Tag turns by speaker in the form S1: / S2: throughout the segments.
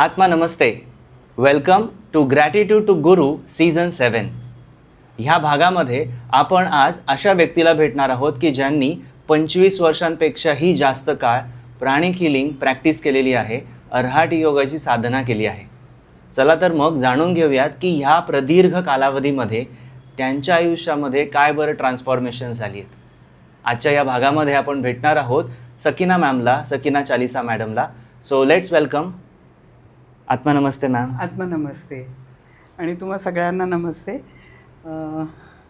S1: आत्मा नमस्ते. Welcome to gratitude to guru season seven ह्या भागामध्ये आपण आज अशा व्यक्तीला भेटणार आहोत की ज्यांनी पंचवीस वर्षांपेक्षाही जास्त काळ प्राणिक हिलिंग प्रॅक्टिस केलेली आहे अर्हाट योगाची साधना केली आहे. चला तर मग जाणून घेऊयात की ह्या प्रदीर्घ कालावधीमध्ये त्यांच्या आयुष्यामध्ये काय बरं ट्रान्सफॉर्मेशन झाली आहेत. आजच्या या भागामध्ये आपण भेटणार आहोत सकिना मॅमला सकिना चालिसा मॅडमला सो लेट्स वेलकम आत्मा नमस्ते मॅम
S2: आत्मा नमस्ते. आणि तुम्हा सगळ्यांना नमस्ते.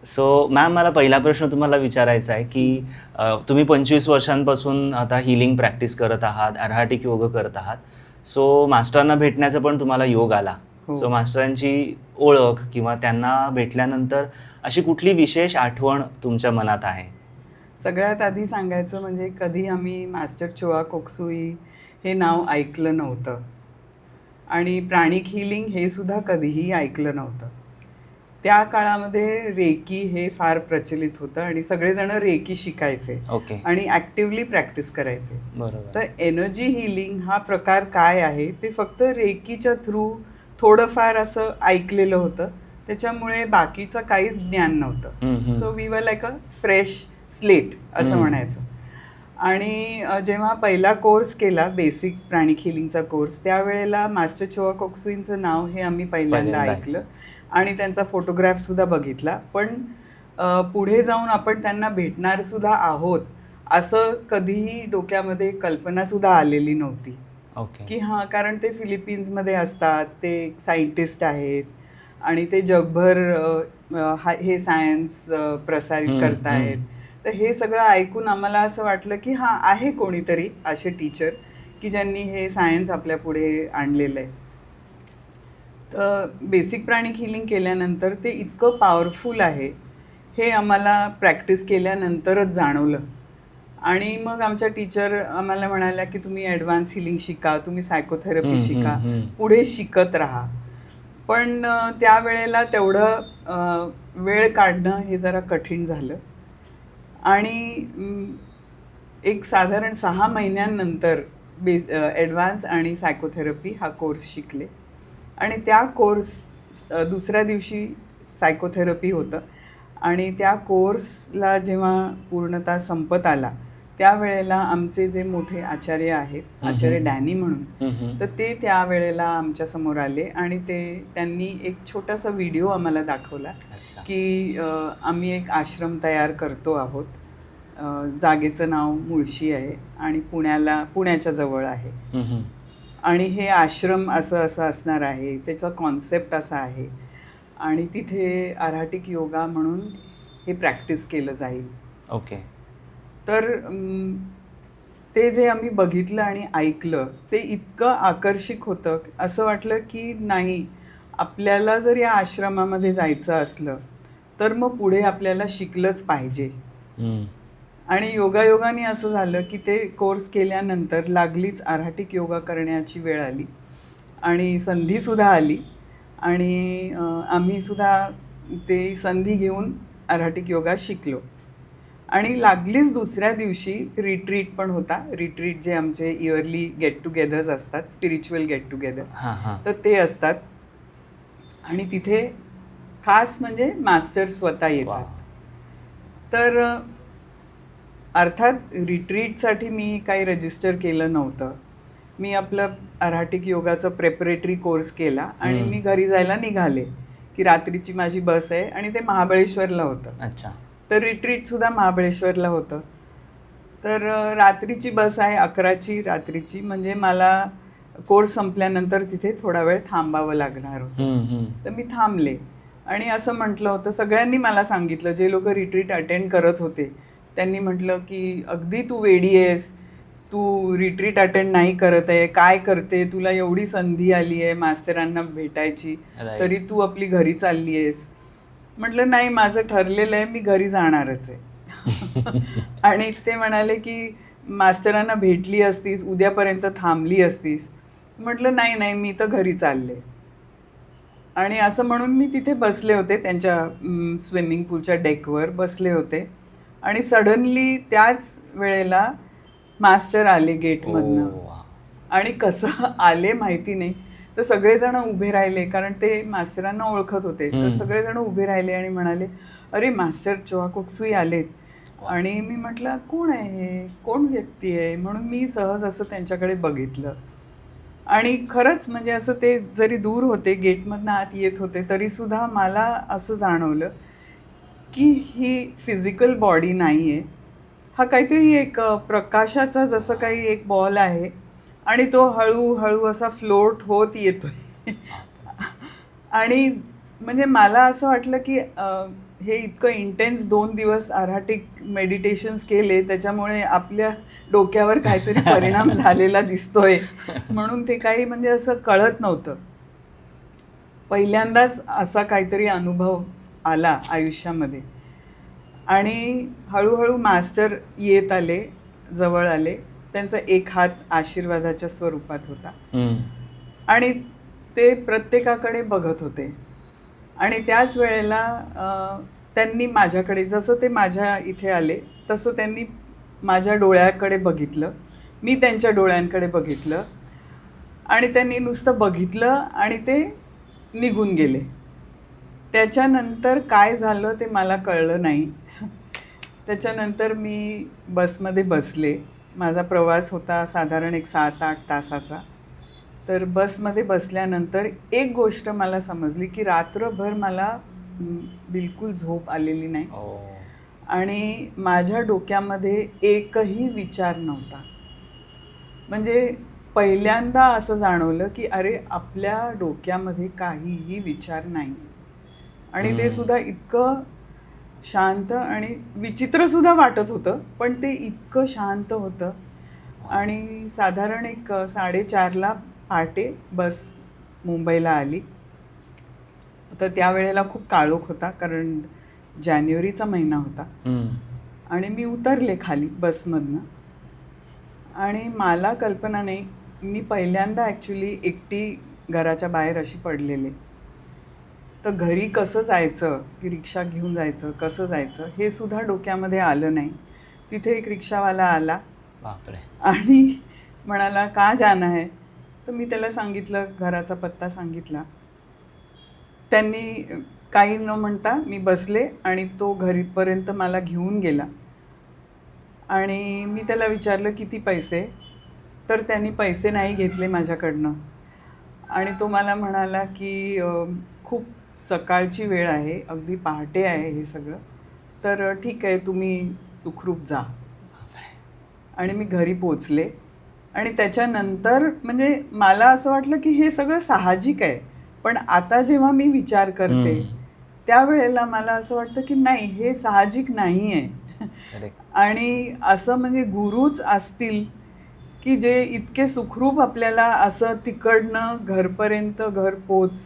S1: सो मॅम मला पहिला प्रश्न तुम्हाला विचारायचा आहे की तुम्ही पंचवीस वर्षांपासून आता हिलिंग प्रॅक्टिस करत आहात अर्हाटिक योग करत आहात. सो मास्टरांना भेटण्याचा पण तुम्हाला योग आला.
S2: हो.
S1: सो मास्टरांची ओळख किंवा त्यांना भेटल्यानंतर अशी कुठली विशेष आठवण तुमच्या मनात आहे?
S2: सगळ्यात आधी सांगायचं म्हणजे कधी आम्ही मास्टर चोआ कोक्सुई हे नाव ऐकलं नव्हतं. आणि प्राणिक हिलिंग हे सुद्धा कधीही ऐकलं नव्हतं. त्या काळामध्ये रेकी हे फार प्रचलित होतं आणि सगळेजण रेकी शिकायचे
S1: ओके
S2: आणि ॲक्टिवली प्रॅक्टिस करायचे. तर एनर्जी हिलिंग हा प्रकार काय आहे? ते फक्त रेकीच्या थ्रू थोडंफार असं ऐकलेलं होतं. त्याच्यामुळे बाकीचं काहीच ज्ञान नव्हतं. So we were like a fresh slate असं. म्हणायचं. आणि जेव्हा पहिला कोर्स केला बेसिक प्राणिक हिलिंगचा कोर्स त्यावेळेला मास्टर चोआ कोक्सुईंचं नाव हे आम्ही पहिल्यांदा ऐकलं. आणि त्यांचा फोटोग्राफ सुद्धा बघितला. पण पुढे जाऊन आपण त्यांना भेटणार सुद्धा आहोत असं कधीही डोक्यामध्ये कल्पना सुद्धा आलेली नव्हती.
S1: ओके.
S2: की हां कारण ते फिलिपिन्समध्ये असतात ते सायंटिस्ट आहेत आणि ते जगभर हा- हे सायन्स प्रसारित करतायत. तर हे सगळं ऐकून आम्हाला असं वाटलं की हां आहे कोणीतरी असे टीचर की ज्यांनी हे सायन्स आपल्या पुढे आणलेलं आहे. तर बेसिक प्राणिक हिलिंग केल्यानंतर ते इतकं पॉवरफुल आहे हे आम्हाला प्रॅक्टिस केल्यानंतरच जाणवलं. आणि मग आमच्या टीचर आम्हाला म्हणाल्या की तुम्ही ॲडव्हान्स हिलिंग शिका तुम्ही सायकोथेरपी शिका. पुढे शिकत राहा. पण त्यावेळेला तेवढं वेळ काढणं हे जरा कठीण झालं. आणि एक साधारण सहा महिन्यांनंतर बेस ॲडव्हान्स आणि सायकोथेरपी हा कोर्स शिकले आणि त्या कोर्स दुसऱ्या दिवशी सायकोथेरपी होतं आणि त्या कोर्सला जेव्हा पूर्णतः संपत आला त्यावेळेला आमचे जे मोठे आचार्य आहेत आचार्य. डॅनी म्हणून. तर ते त्यावेळेला आमच्यासमोर आले आणि ते त्यांनी एक छोटासा व्हिडिओ आम्हाला दाखवला की आम्ही एक आश्रम तयार करतो आहोत. जागेचं नाव मुळशी आहे आणि पुण्याला पुण्याच्या जवळ आहे. आणि हे आश्रम असं असं असणार आहे. त्याचा कॉन्सेप्ट असा आहे. आणि तिथे आराटिक योगा म्हणून हे प्रॅक्टिस केलं जाईल.
S1: ओके.
S2: तर ते जे आम्ही बघितलं आणि ऐकलं ते इतकं आकर्षक होतं असं वाटलं की नाही आपल्याला जर या आश्रमामध्ये जायचं असलं तर मग पुढे आपल्याला शिकलंच पाहिजे. आणि योगायोगाने असं झालं की ते कोर्स केल्यानंतर लागलीच आर्हाटिक योगा करण्याची वेळ आली. आणि संधीसुद्धा आली. आणि आम्हीसुद्धा ते संधी घेऊन आर्हाटिक योगा शिकलो. आणि लागलीच दुसऱ्या दिवशी रिट्रीट पण होता. रिट्रीट जे आमचे इयरली गेट टुगेदर्स असतात स्पिरिच्युअल गेट टुगेदर तर ते असतात. आणि तिथे खास म्हणजे मास्टर स्वतः येतात. तर अर्थात रिट्रीटसाठी मी काही रजिस्टर केलं नव्हतं. मी आपलं अराटिक योगाचं प्रेपरेटरी कोर्स केला आणि. मी घरी जायला निघाले की रात्रीची माझी बस आहे आणि ते महाबळेश्वरला होतं.
S1: अच्छा.
S2: तर रिट्रीटसुद्धा महाबळेश्वरला होतं. तर रात्रीची बस आहे अकराची रात्रीची म्हणजे मला कोर्स संपल्यानंतर तिथे थोडा वेळ थांबावं लागणार होतं. तर मी थांबले आणि असं म्हटलं होतं सगळ्यांनी मला सांगितलं जे लोक रिट्रीट अटेंड करत होते त्यांनी म्हटलं की अगदी तू वेडी आहेस तू रिट्रीट अटेंड नाही करत आहे काय करते तुला एवढी संधी आली आहे मास्टरांना भेटायची. तरी तू आपली घरी चालली आहेस म्हटलं नाही माझं ठरलेलं आहे मी घरी जाणारच आहे आणि ते म्हणाले की मास्टरांना भेटली असतीस उद्यापर्यंत थांबली असतीस म्हटलं नाही नाही मी तर घरी चालले. आणि असं म्हणून मी तिथे बसले होते त्यांच्या स्विमिंग पूलच्या डेकवर बसले होते. आणि सडनली त्याच वेळेला मास्टर आले गेटमधनं. आणि कसं आले माहिती नाही. तर सगळेजण उभे राहिले कारण ते मास्टरांना ओळखत होते. तर. सगळेजण उभे राहिले आणि म्हणाले अरे मास्टर चोहा कोक्सुई आलेत. आणि मी म्हटलं कोण आहे कोण व्यक्ती आहे? म्हणून मी सहज असं त्यांच्याकडे बघितलं. आणि खरंच म्हणजे असं ते जरी दूर होते गेटमधनं आत येत होते तरीसुद्धा मला असं जाणवलं की ही फिजिकल बॉडी नाही आहे हा काहीतरी एक प्रकाशाचा जसं काही एक बॉल आहे आणि तो हळूहळू असा फ्लोट होत येतो आणि म्हणजे मला असं वाटलं की हे इतकं इंटेन्स दोन दिवस आराटिक मेडिटेशन्स केले त्याच्यामुळे आपल्या डोक्यावर काहीतरी परिणाम झालेला दिसतोय. म्हणून ते काही म्हणजे असं कळत नव्हतं. पहिल्यांदाच असा काहीतरी अनुभव आला आयुष्यामध्ये. आणि हळूहळू मास्टर येत आले जवळ आले. त्यांचा एक हात आशीर्वादाच्या स्वरूपात होता. आणि ते प्रत्येकाकडे बघत होते. आणि त्याच वेळेला त्यांनी माझ्याकडे जसं ते माझ्या इथे आले तसं त्यांनी माझ्या डोळ्याकडे बघितलं. मी त्यांच्या डोळ्यांकडे बघितलं. आणि त्यांनी नुसतं बघितलं आणि ते निघून गेले. त्याच्यानंतर काय झालं ते मला कळलं नाही. त्याच्यानंतर मी बसमध्ये बसले. माझा प्रवास होता साधारण एक सात आठ तासाचा. तर बसमध्ये बसल्यानंतर एक गोष्ट मला समजली की रात्रभर मला बिलकुल झोप आलेली नाही.
S1: ओ.
S2: आणि माझ्या डोक्यामध्ये एकही विचार नव्हता. म्हणजे पहिल्यांदा असं जाणवलं की अरे आपल्या डोक्यामध्ये काहीही विचार नाही. आणि ते. सुद्धा इतकं शांत आणि विचित्र सुद्धा वाटत होतं पण ते इतकं शांत होतं. आणि साधारण एक साडेचारला पहाटे बस मुंबईला आली. तर त्यावेळेला खूप काळोख होता कारण जानेवारीचा महिना होता. आणि मी उतरले खाली बसमधनं. आणि मला कल्पना नाही मी पहिल्यांदा ॲक्च्युली एकटी घराच्या बाहेर अशी पडलेले. तर घरी कसं जायचं की रिक्षा घेऊन जायचं कसं जायचं हे सुद्धा डोक्यामध्ये आलं नाही. तिथे एक रिक्षावाला आला.
S1: बापरे.
S2: आणि म्हणाला का जाणं आहे? तर मी त्याला सांगितलं घराचा पत्ता सांगितला. त्यांनी काही न म्हणता मी बसले आणि तो घरीपर्यंत मला घेऊन गेला. आणि मी त्याला विचारलं किती पैसे? तर त्यांनी पैसे नाही घेतले माझ्याकडनं. आणि तो मला म्हणाला की खूप सकाळची वेळ आहे अगदी पहाटे आहे हे सगळं. तर ठीक आहे तुम्ही सुखरूप जा. आणि मी घरी पोचले. आणि त्याच्यानंतर म्हणजे मला असं वाटलं की हे सगळं साहजिक आहे पण आता जेव्हा मी विचार करते. त्यावेळेला मला असं वाटतं की नाही हे साहजिक नाही आहे. आणि असं म्हणजे गुरुच असतील की जे इतके सुखरूप आपल्याला असं तिकडनं घरपर्यंत घर पोच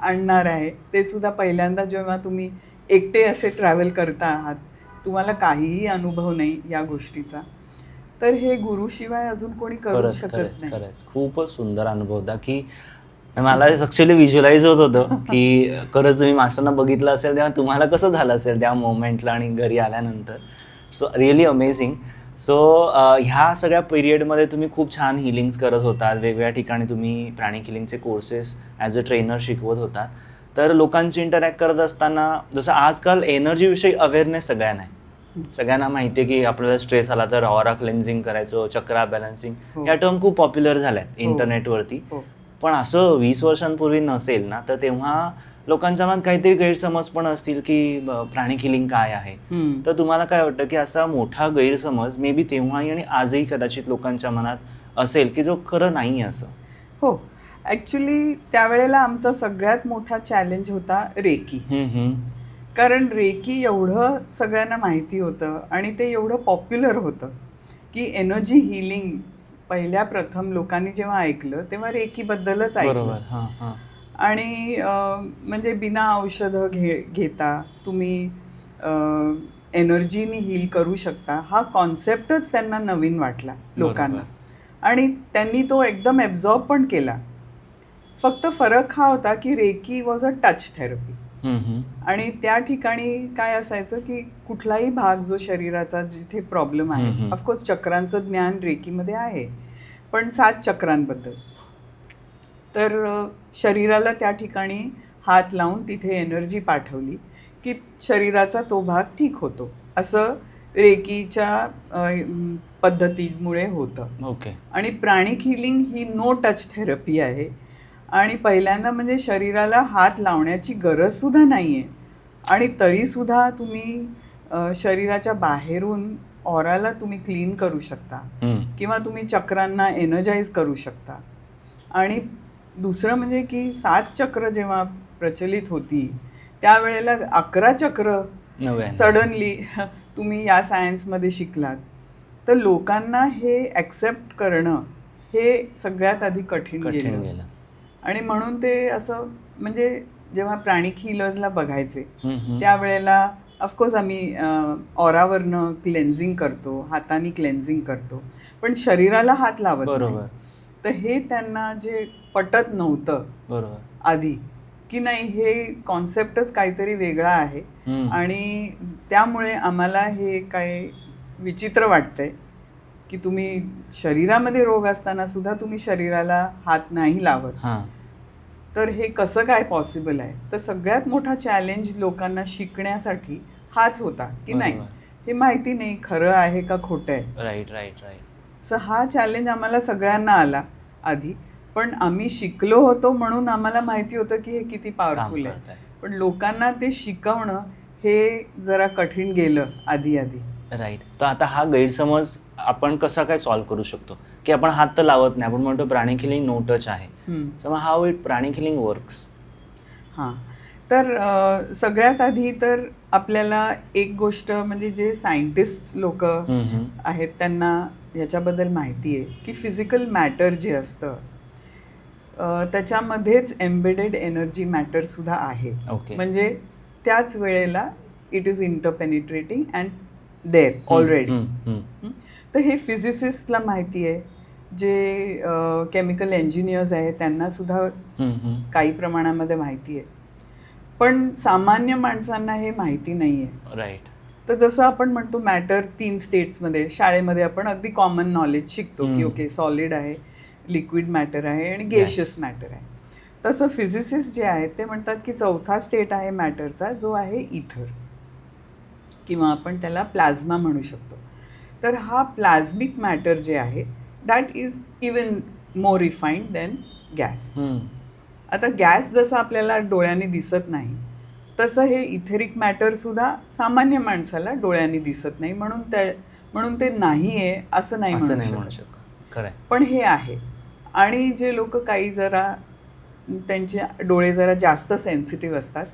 S2: आणणार आहे ते सुद्धा पहिल्यांदा जेव्हा तुम्ही एकटे असे ट्रॅव्हल करता आहात तुम्हाला काहीही अनुभव नाही या गोष्टीचा तर हे गुरुशिवाय अजून कोणी करू
S1: खरंच
S2: शकत
S1: खरंच
S2: नाही.
S1: खरंच. खूपच सुंदर अनुभव होता की मला ॲक्च्युली व्हिज्युअलाइज होत होतं की खरंच तुम्ही मास्टरना बघितलं असेल तेव्हा तुम्हाला कसं झालं असेल त्या मोमेंटला आणि घरी आल्यानंतर. सो रिअली अमेझिंग सो ह्या सगळ्या पिरियडमध्ये तुम्ही खूप छान हिलिंग्स करत होतात. वेगवेगळ्या ठिकाणी तुम्ही प्राणिक हिलिंगचे कोर्सेस ॲज अ ट्रेनर शिकवत होतात. तर लोकांची इंटरॅक्ट करत असताना जसं आजकाल एनर्जीविषयी अवेअरनेस सगळ्यांना आहे. सगळ्यांना माहिती आहे की आपल्याला स्ट्रेस आला तर ऑरा क्लेन्झिंग करायचं चक्रा बॅलन्सिंग
S2: हो.
S1: या टर्म खूप पॉप्युलर झाल्या. इंटरनेटवरती पण असं वीस वर्षांपूर्वी नसेल ना तर तेव्हा लोकांच्या मनात काहीतरी गैरसमज पण असतील की प्राणिक हिलिंग काय आहे. तर तुम्हाला काय वाटतं की असा मोठा गैरसमज मे बी तेव्हाही आणि आजही कदाचित लोकांच्या मनात असेल की जो खरं नाही असं
S2: हो ॲक्च्युली त्यावेळेला आमचा सगळ्यात मोठा चॅलेंज होता रेकी. कारण रेकी एवढं सगळ्यांना माहिती होतं आणि ते एवढं पॉप्युलर होतं की एनर्जी हिलिंग पहिल्या प्रथम लोकांनी जेव्हा ऐकलं तेव्हा रेकीबद्दलच ऐकलं. आणि म्हणजे बिना औषधं घे घेता तुम्ही एनर्जीनी हील करू शकता हा कॉन्सेप्टच त्यांना नवीन वाटला लोकांना. आणि त्यांनी तो एकदम ॲब्झॉर्ब पण केला. फक्त फरक हा होता की reiki was a touch therapy. आणि त्या ठिकाणी काय असायचं की कुठलाही भाग जो शरीराचा जिथे प्रॉब्लेम आहे. ऑफकोर्स चक्रांचं ज्ञान रेकीमध्ये आहे पण सात चक्रांबद्दल. तर शरीराला त्या ठिकाणी हात लावून तिथे एनर्जी पाठवली की शरीराचा तो भाग ठीक होतो. असं रेकीच्या पद्धतीमुळे होतं.
S1: ओके.
S2: आणि प्राणिक हिलिंग ही नो टच थेरपी आहे. आणि पहिल्यांदा म्हणजे शरीराला हात लावण्याची गरजसुद्धा नाही आहे आणि तरीसुद्धा तुम्ही शरीराच्या बाहेरून ऑराला तुम्ही क्लीन करू शकता. किंवा तुम्ही चक्रांना एनर्जाईज करू शकता. आणि दुसरं म्हणजे की सात चक्र जेव्हा प्रचलित होती त्यावेळेला अकरा चक्र सडनली तुम्ही या सायन्समध्ये शिकलात. तर लोकांना हे ॲक्सेप्ट करणं हे सगळ्यात आधी कठीण गेलं. आणि म्हणून ते असं म्हणजे जेव्हा प्राणिक हिलर्सला बघायचे. त्यावेळेला ऑफकोर्स आम्ही ऑरावरनं क्लेन्झिंग करतो हाताने क्लेन्झिंग करतो पण शरीराला हात लावत नाही.
S1: बरोबर
S2: तर हे त्यांना जे पटत नव्हतं
S1: बरोबर
S2: आधी की नाही हे कॉन्सेप्टच काहीतरी वेगळा आहे. आणि त्यामुळे आम्हाला हे काय विचित्र वाटतंय की तुम्ही शरीरामध्ये रोग असताना सुद्धा तुम्ही शरीराला हात नाही लावत
S1: हां
S2: तर हे कसं काय पॉसिबल आहे? तर सगळ्यात मोठा चॅलेंज लोकांना शिकण्यासाठी हाच होता की नाही. हे माहिती नाही खरं आहे का खोटं आहे?
S1: राईट राईट राईट
S2: सो हा चॅलेंज आम्हाला सगळ्यांना आला आधी. पण आम्ही शिकलो होतो म्हणून आम्हाला माहिती होतं की हे किती पॉवरफुल आहे. पण लोकांना ते शिकवणं हे जरा कठीण गेलं आधी आधी.
S1: राईट तर आता हा गैरसमज आपण कसा काय सॉल्व्ह करू शकतो? की आपण हात तर लावत नाही आपण म्हणतो प्राणी किलिंग नो टच आहे. So how it pranic healing works
S2: हां. तर सगळ्यात आधी तर आपल्याला एक गोष्ट म्हणजे जे सायंटिस्ट लोक आहेत त्यांना ह्याच्याबद्दल माहिती आहे की फिजिकल मॅटर जे असतं त्याच्यामध्येच एम्बेडेड एनर्जी मॅटरसुद्धा आहे.
S1: ओके
S2: म्हणजे त्याच वेळेला it is interpenetrating and there already. तर हे फिजिसिस्टला माहिती आहे जे केमिकल इंजिनियर्स आहेत त्यांना सुद्धा काही प्रमाणामध्ये माहिती आहे. पण सामान्य माणसांना हे माहिती नाही आहे
S1: राईट
S2: तर जसं आपण म्हणतो मॅटर तीन स्टेट्समध्ये शाळेमध्ये आपण अगदी कॉमन नॉलेज शिकतो की. ओके सॉलिड आहे लिक्विड मॅटर आहे आणि. गेशियस मॅटर आहे. तसं फिजिसिस्ट जे आहेत ते म्हणतात की चौथा स्टेट आहे मॅटरचा जो आहे इथर किंवा आपण त्याला प्लाझ्मा म्हणू शकतो. तर हा प्लाझ्मिक मॅटर जे आहे that is even more refined than gas आता गॅस जसं आपल्याला डोळ्यांनी दिसत नाही तसं हे इथेरिक मॅटरसुद्धा सामान्य माणसाला डोळ्यांनी दिसत नाही म्हणून त्या म्हणून ते नाही आहे असं नाही म्हणू शकत. पण हे आहे. आणि जे लोक काही जरा त्यांचे डोळे जरा जास्त सेन्सिटिव्ह असतात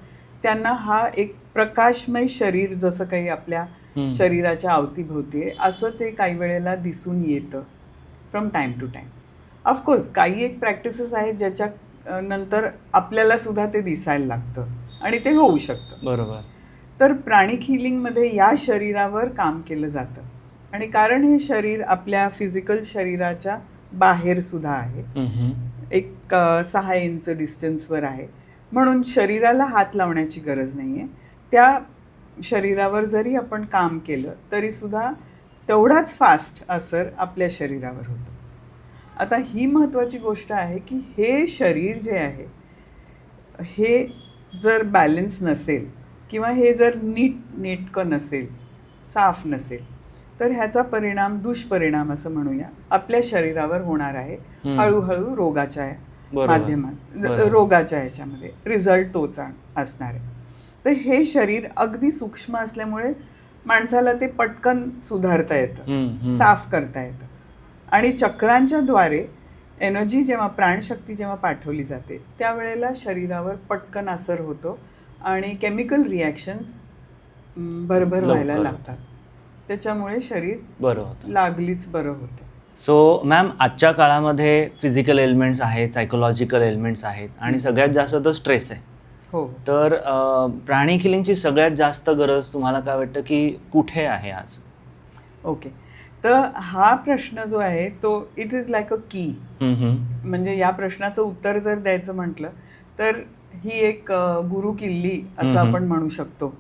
S2: त्यांना हा एक प्रकाशमय शरीर जसं काही आपल्या. शरीराच्या अवतीभोवती आहे असं ते काही वेळेला दिसून येतं from time to time of course काही एक प्रॅक्टिसेस आहेत ज्याच्या नंतर आपल्याला सुद्धा ते दिसायला लागतं आणि ते होऊ शकतं.
S1: बरोबर.
S2: तर प्राणिक हिलिंगमध्ये या शरीरावर काम केलं जातं. आणि कारण हे शरीर आपल्या फिजिकल शरीराच्या बाहेर सुद्धा आहे. एक सहा इंच डिस्टन्सवर आहे. म्हणून शरीराला हात लावण्याची गरज नाही आहे त्या शरीरावर जरी आपण काम केलं तरीसुद्धा तेवढाच फास्ट असर आपल्या शरीरावर होतो आता ही महत्त्वाची गोष्ट आहे की हे शरीर जे आहे हे जर बॅलन्स नसेल किंवा हे जर नीट नेटकं नसेल साफ नसेल तर ह्याचा परिणाम दुष्परिणाम असं म्हणूया आपल्या शरीरावर होणार आहे. हळूहळू रोगाच्या. माध्यमात. रोगाच्या ह्याच्यामध्ये रिझल्ट तोच असणार आहे तर हे शरीर अगदी सूक्ष्म असल्यामुळे माणसाला ते पटकन सुधारता येतं. साफ करता येतं. आणि चक्रांच्या द्वारे एनर्जी जेव्हा प्राणशक्ती जेव्हा पाठवली जाते त्यावेळेला शरीरावर पटकन असर होतो आणि केमिकल रिॲक्शन्स भरभर व्हायला. लागतात. त्याच्यामुळे शरीर
S1: बरं होतं.
S2: लागलीच बरं होतं.
S1: सो मॅम आजच्या काळामध्ये फिजिकल एलिमेंट्स आहेत सायकोलॉजिकल एलिमेंट्स आहेत आणि सगळ्यात जास्त तर स्ट्रेस आहे.
S2: हो.
S1: तर प्राणी किलिंगची सगळ्यात जास्त गरज तुम्हाला काय वाटतं की कुठे आहे आज?
S2: ओके. तर हा प्रश्न जो आहे तो इट इज लाईक अ की. म्हणजे या प्रश्नाचं उत्तर जर द्यायचं म्हटलं तर ही एक गुरु किल्ली असं. आपण म्हणू शकतो.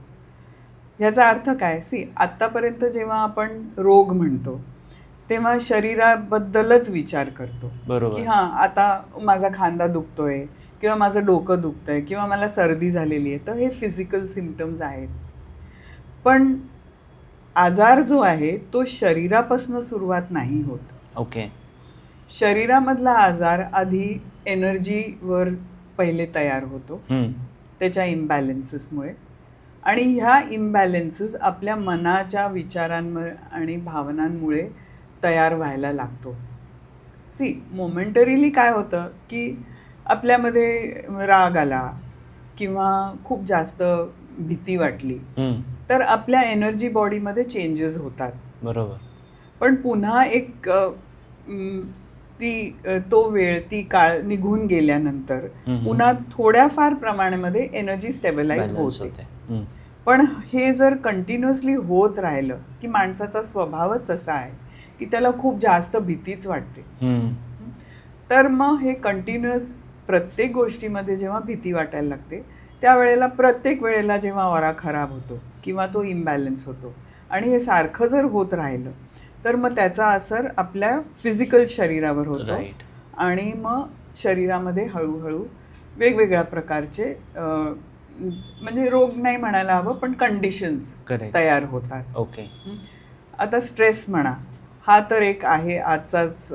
S2: याचा अर्थ काय? सी आत्तापर्यंत जेव्हा आपण रोग म्हणतो तेव्हा शरीराबद्दलच विचार करतो. की हां आता माझा खांदा दुखतोय किंवा माझं डोकं दुखतंय किंवा मला सर्दी झालेली आहे तर हे फिजिकल सिमटम्स आहेत. पण आजार जो आहे तो शरीरापासून सुरुवात नाही होत.
S1: ओके.
S2: शरीरामधला आजार आधी एनर्जीवर पहिले तयार होतो. त्याच्या इम्बॅलन्सेसमुळे आणि ह्या इम्बॅलन्सेस आपल्या मनाच्या विचारांवर आणि भावनांमुळे तयार व्हायला लागतो. सी मोमेंटरीली काय होतं की आपल्यामध्ये राग आला किंवा खूप जास्त भीती वाटली. तर आपल्या एनर्जी बॉडीमध्ये चेंजेस होतात
S1: बरोबर
S2: पण पुन्हा एक ती तो वेळ ती काळ निघून गेल्यानंतर. पुन्हा थोड्याफार प्रमाणामध्ये एनर्जी स्टेबलाइज होते. पण हे जर कंटिन्युअसली होत राहिलं की माणसाचा स्वभावच तसा आहे की त्याला खूप जास्त भीतीच वाटते. तर मग हे कंटिन्युअस प्रत्येक गोष्टीमध्ये जेव्हा भीती वाटायला लागते त्यावेळेला प्रत्येक वेळेला जेव्हा ओरा खराब होतो किंवा तो इम्बॅलन्स होतो आणि हे सारखं जर होत राहिलं तर मग त्याचा असर आपल्या फिजिकल शरीरावर होतो
S1: राईट
S2: आणि मग शरीरामध्ये हळूहळू वेगवेगळ्या प्रकारचे म्हणजे रोग नाही म्हणायला हवं पण कंडिशन्स. तयार होतात
S1: ओके
S2: हं. आता स्ट्रेस म्हणा हा तर एक आहे आजचाच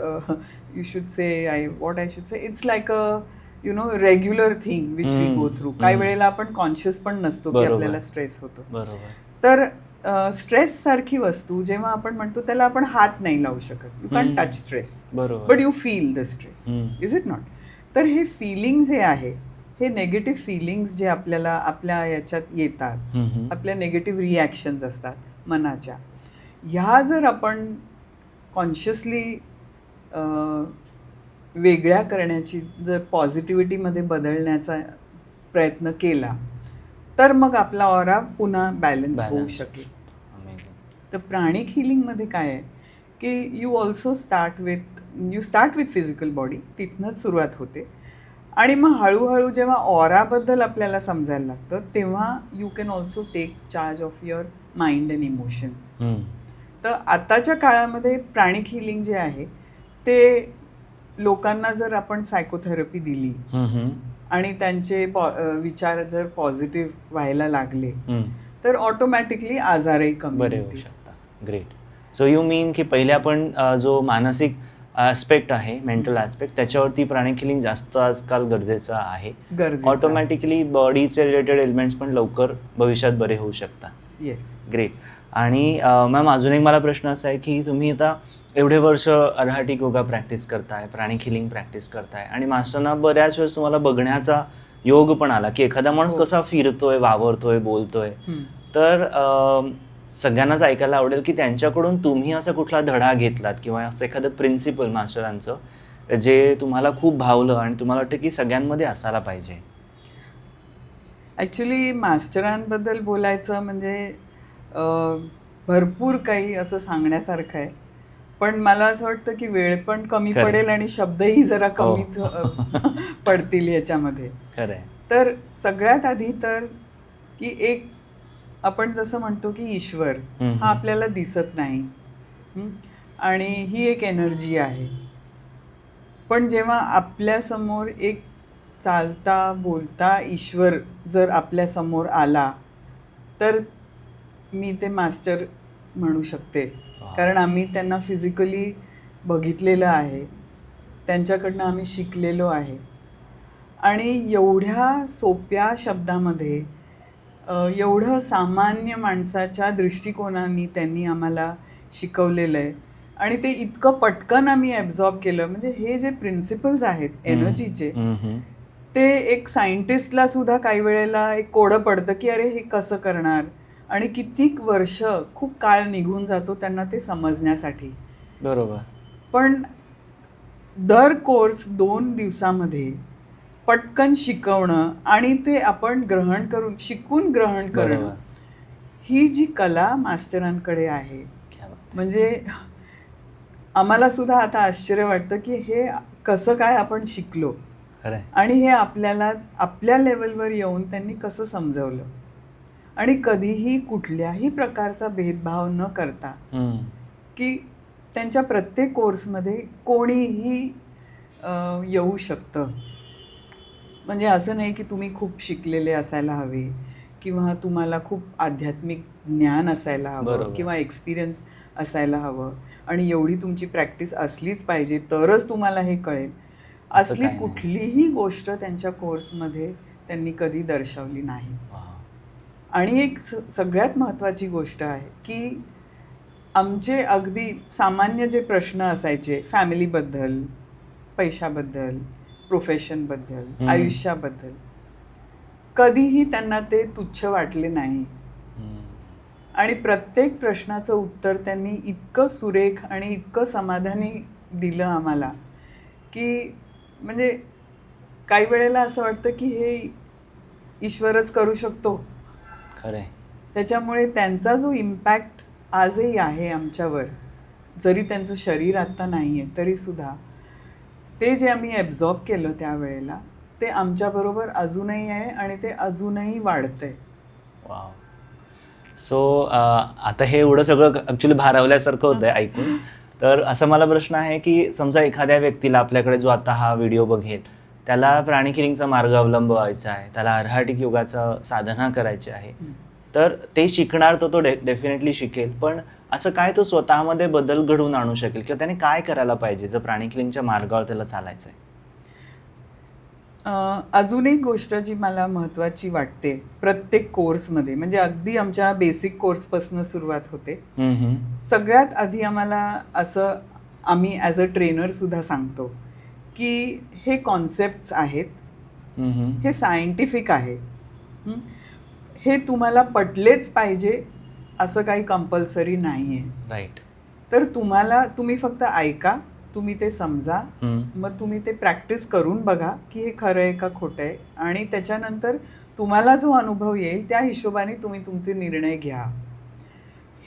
S2: you should say I what I should say it's like a you know regular thing which we go through काही
S1: हम्म.
S2: वेळेला आपण कॉन्शियस पण नसतो की. आपल्याला स्ट्रेस होतो. तर स्ट्रेस सारखी वस्तू जेव्हा आपण म्हणतो त्याला आपण हात नाही लावू शकत. You can. Touch stress but you feel the stress. Is it not तर हे फिलिंग जे आहे हे नेगेटिव्ह फिलिंग्स जे आपल्याला आपल्या याच्यात येतात. आपल्या नेगेटिव्ह रिॲक्शन्स असतात मनाच्या. ह्या जर आपण कॉन्शियसली वेगळ्या करण्याची जर पॉझिटिव्हिटीमध्ये बदलण्याचा प्रयत्न केला तर मग आपला ऑरा पुन्हा बॅलन्स होऊ. शकेल. तर प्राणिक हिलिंगमध्ये काय आहे की you also start with you start with physical body तिथनंच सुरुवात होते आणि मग हळूहळू जेव्हा ऑराबद्दल आपल्याला समजायला लागतं तेव्हा you can also take charge of your mind and emotions. तर आताच्या काळामध्ये प्राणिक हिलिंग जे आहे ते लोकांना जर आपण सायकोथेरपी दिली. आणि त्यांचे विचार जर पॉझिटिव्ह व्हायला लागले. तर ऑटोमॅटिकली आजारही कमी
S1: बरे होऊ शकतात. ग्रेट सो यू मीन की पहिले आपण जो मानसिक ॲस्पेक्ट आहे मेंटल ॲस्पेक्ट त्याच्यावरती प्राणिक हिलिंग जास्त आजकाल गरजेचं आहे. ऑटोमॅटिकली बॉडीचे रिलेटेड एलिमेंट्स पण लवकर भविष्यात बरे होऊ शकतात.
S2: येस
S1: ग्रेट आणि मॅम अजून एक मला प्रश्न असा आहे की तुम्ही आता एवढे वर्ष अर्हाटिक योगा प्रॅक्टिस करताय प्राणिक हिलिंग प्रॅक्टिस करताय आणि मास्टरना बऱ्याच वेळेस तुम्हाला बघण्याचा योग पण आला की एखादा माणूस
S2: हो.
S1: कसा फिरतोय वावरतोय बोलतोय. तर सगळ्यांनाच ऐकायला आवडेल की त्यांच्याकडून तुम्ही असा कुठला धडा घेतलात किंवा असं एखादं प्रिन्सिपल मास्टरांचं जे तुम्हाला खूप भावलं आणि तुम्हाला वाटतं की सगळ्यांमध्ये असायला पाहिजे?
S2: ॲक्च्युली मास्टरांबद्दल बोलायचं म्हणजे भरपूर काही असं सांगण्यासारखं आहे पण मला असं वाटतं की वेळ पण कमी. पडेल आणि शब्दही जरा
S1: हो.
S2: कमीच पडतील याच्यामध्ये तर सगळ्यात आधी तर की एक आपण जसं म्हणतो की ईश्वर. हा आपल्याला दिसत नाही? आणि ही एक एनर्जी आहे पण जेव्हा आपल्यासमोर एक चालता बोलता ईश्वर जर आपल्यासमोर आला तर मी ते मास्टर म्हणू शकते. कारण आम्ही त्यांना फिजिकली बघितलेलं आहे. त्यांच्याकडनं आम्ही शिकलेलो आहे. आणि एवढ्या सोप्या शब्दामध्ये एवढं सामान्य माणसाच्या दृष्टिकोनाने त्यांनी आम्हाला शिकवलेलं आहे. आणि ते इतकं पटकन आम्ही ॲब्झॉर्ब केलं. म्हणजे हे जे प्रिन्सिपल्स आहेत एनर्जीचे. ते एक सायंटिस्टला सुद्धा काही वेळेला एक कोडं पडतं की अरे हे कसं करणार? आणि कित्येक वर्ष खूप काळ निघून जातो त्यांना ते समजण्यासाठी.
S1: बरोबर.
S2: पण दर कोर्स दोन दिवसामध्ये पटकन शिकवणं आणि ते आपण ग्रहण करून शिकून ग्रहण करणं ही जी कला मास्टरांकडे आहे. म्हणजे आम्हाला सुद्धा आता आश्चर्य वाटतं की हे कसं काय आपण शिकलो आणि हे आपल्याला आपल्या लेवलवर येऊन त्यांनी कसं समजवलं. आणि कधीही कुठल्याही प्रकारचा भेदभाव न करता. की त्यांच्या प्रत्येक कोर्समध्ये कोणीही येऊ शकतं म्हणजे असं नाही की तुम्ही खूप शिकलेले असायला हवे किंवा तुम्हाला खूप आध्यात्मिक ज्ञान असायला हवं. किंवा एक्सपिरियन्स असायला हवं आणि एवढी तुमची प्रॅक्टिस असलीच पाहिजे तरच तुम्हाला हे कळेल
S1: असं
S2: असली. कुठलीही गोष्ट त्यांच्या कोर्समध्ये त्यांनी कधी दर्शवली नाही. आणि एक स सगळ्यात महत्त्वाची गोष्ट आहे की आमचे अगदी सामान्य जे प्रश्न असायचे फॅमिलीबद्दल पैशाबद्दल प्रोफेशनबद्दल. आयुष्याबद्दल कधीही त्यांना ते तुच्छ वाटले नाही. आणि प्रत्येक प्रश्नाचं उत्तर त्यांनी इतकं सुरेख आणि इतकं समाधानी दिलं आम्हाला की म्हणजे काही वेळेला असं वाटतं की हे ईश्वरच करू शकतो
S1: खरंय.
S2: त्याच्यामुळे त्यांचा जो इम्पॅक्ट आजही आहे आमच्यावर जरी त्यांचं शरीर आत्ता नाही आहे तरीसुद्धा ते जे आम्ही ॲब्झॉर्ब केलं त्यावेळेला ते आमच्याबरोबर अजूनही आहे आणि ते अजूनही वाढतंय.
S1: वाव सो आता हे एवढं सगळं ॲक्च्युली भारावल्यासारखं होतं आहे ऐकून. तर असं मला प्रश्न आहे की समजा एखाद्या व्यक्तीला आपल्याकडे जो आता हा व्हिडिओ बघेल त्याला प्राणी किलिंगचा मार्ग अवलंबवायचा आहे. त्याला अर्हाटिक योगाचं साधना करायची आहे. तर ते शिकणार तो तो डे डेफिनेटली शिकेल. पण असं काय तो स्वतःमध्ये बदल घडवून आणू शकेल? किंवा त्याने काय करायला पाहिजे? जर प्राणी किलिंगच्या मार्गावर त्याला चालायचं आहे
S2: अजून एक गोष्ट जी मला महत्त्वाची वाटते प्रत्येक कोर्समध्ये म्हणजे अगदी आमच्या बेसिक कोर्सपासून सुरुवात होते. सगळ्यात आधी आम्हाला असं आम्ही ॲज अ ट्रेनरसुद्धा सांगतो की हे कॉन्सेप्ट्स आहेत हे सायंटिफिक आहे हं? हे तुम्हाला पटलेच पाहिजे असं काही कंपल्सरी नाही आहे
S1: राईट
S2: तर तुम्हाला तुम्ही फक्त ऐका तुम्ही ते समजा मग तुम्ही ते प्रॅक्टिस करून बघा की हे खरं आहे का खोटं आहे. आणि त्याच्यानंतर तुम्हाला जो अनुभव येईल त्या हिशोबाने तुम्ही तुमचे निर्णय घ्या.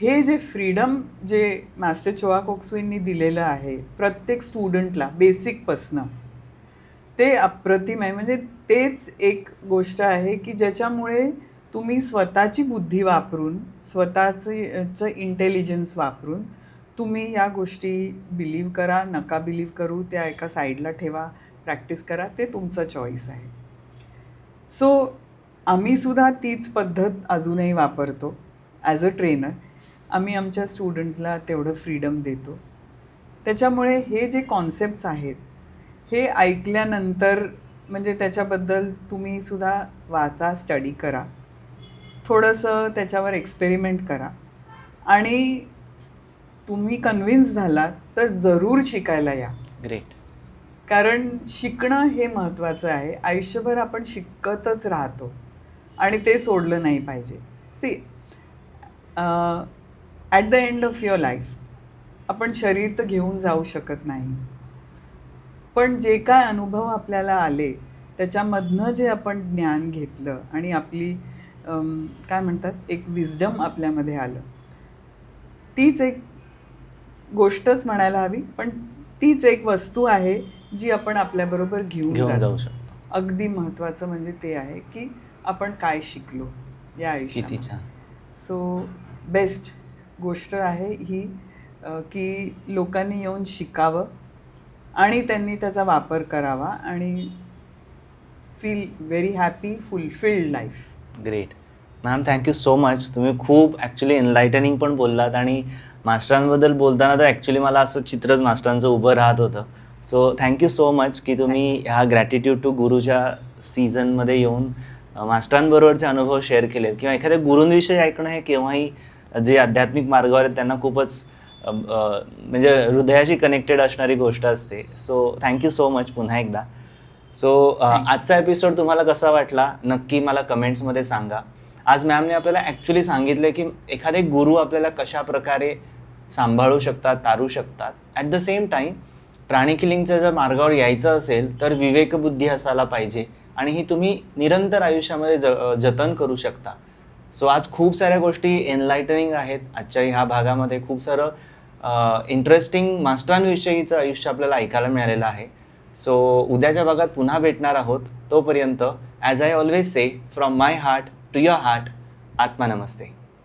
S2: हे जे फ्रीडम जे मास्टर चोआ कोक्सवींनी दिलेलं आहे प्रत्येक स्टुडंटला बेसिकपासनं ते अप्रतिम आहे. म्हणजे तेच एक गोष्ट आहे की ज्याच्यामुळे तुम्ही स्वतःची बुद्धी वापरून स्वतःचं इंटेलिजन्स वापरून तुम्ही या गोष्टी बिलीव करा नका बिलीव करू त्या एका साईडला ठेवा प्रॅक्टिस करा ते तुमचं चॉईस आहे. सो आम्हीसुद्धा तीच पद्धत अजूनही वापरतो ॲज अ ट्रेनर आम्ही आमच्या स्टुडंट्सला तेवढं फ्रीडम देतो. त्याच्यामुळे हे जे कॉन्सेप्ट्स आहेत हे ऐकल्यानंतर म्हणजे त्याच्याबद्दल तुम्ही सुद्धा वाचा स्टडी करा. थोडंसं त्याच्यावर एक्सपेरिमेंट करा. आणि तुम्ही कन्व्हिन्स झालात तर जरूर शिकायला या.
S1: ग्रेट
S2: कारण शिकणं हे महत्त्वाचं आहे. आयुष्यभर आपण शिकतच राहतो. आणि ते सोडलं नाही पाहिजे. See at the end of your life आपण शरीर तर घेऊन जाऊ शकत नाही. पण जे काय अनुभव आपल्याला आले त्याच्यामधनं जे आपण ज्ञान घेतलं आणि आपली काय म्हणतात एक विजडम आपल्यामध्ये आलं. तीच एक गोष्टच म्हणायला हवी पण तीच एक वस्तू आहे जी आपण आपल्याबरोबर घेऊन
S1: जाऊ शकतो.
S2: अगदी महत्त्वाचं म्हणजे ते आहे की आपण काय शिकलो या आयुष्यात सो बेस्ट गोष्ट आहे ही की लोकांनी येऊन शिकावं आणि त्यांनी त्याचा वापर करावा आणि feel very happy fulfilled life
S1: great ma'am thank you so much तुम्ही खूप ॲक्च्युली एनलायटनिंग पण बोललात आणि मास्टरांबद्दल बोलताना तर ॲक्च्युली मला असं चित्रच मास्टरांचं उभं राहत होतं. सो थँक्यू सो मच की तुम्ही ह्या ग्रॅटिट्यूड टू गुरुच्या सीझनमध्ये येऊन मास्टरांबरोबरचे अनुभव शेअर केलेत. किंवा एखाद्या गुरूंविषयी ऐकणं हे केव्हाही जे आध्यात्मिक मार्गावर आहेत त्यांना खूपच म्हणजे हृदयाशी कनेक्टेड असणारी गोष्ट असते. सो थँक्यू सो मच पुन्हा एकदा. सो आजचा एपिसोड तुम्हाला कसा वाटला? नक्की मला कमेंट्समध्ये सांगा. आज मॅमने आपल्याला ॲक्च्युली सांगितलं की एखादे गुरु आपल्याला कशा प्रकारे सांभाळू शकतात तारू शकतात. ॲट द सेम टाईम प्राणी किलिंगच्या जर मार्गावर यायचं असेल तर विवेकबुद्धी असायला पाहिजे. आणि ही तुम्ही निरंतर आयुष्यामध्ये ज जतन करू शकता. सो आज खूप साऱ्या गोष्टी एनलायटनिंग आहेत. आजच्या ह्या भागामध्ये खूप सारं इंटरेस्टिंग मास्टरांविषयीचं आयुष्य आपल्याला ऐकायला मिळालेलं आहे. सो उद्याच्या भागात पुन्हा भेटणार आहोत. तोपर्यंत as I always say from my heart to your heart आत्मा नमस्ते.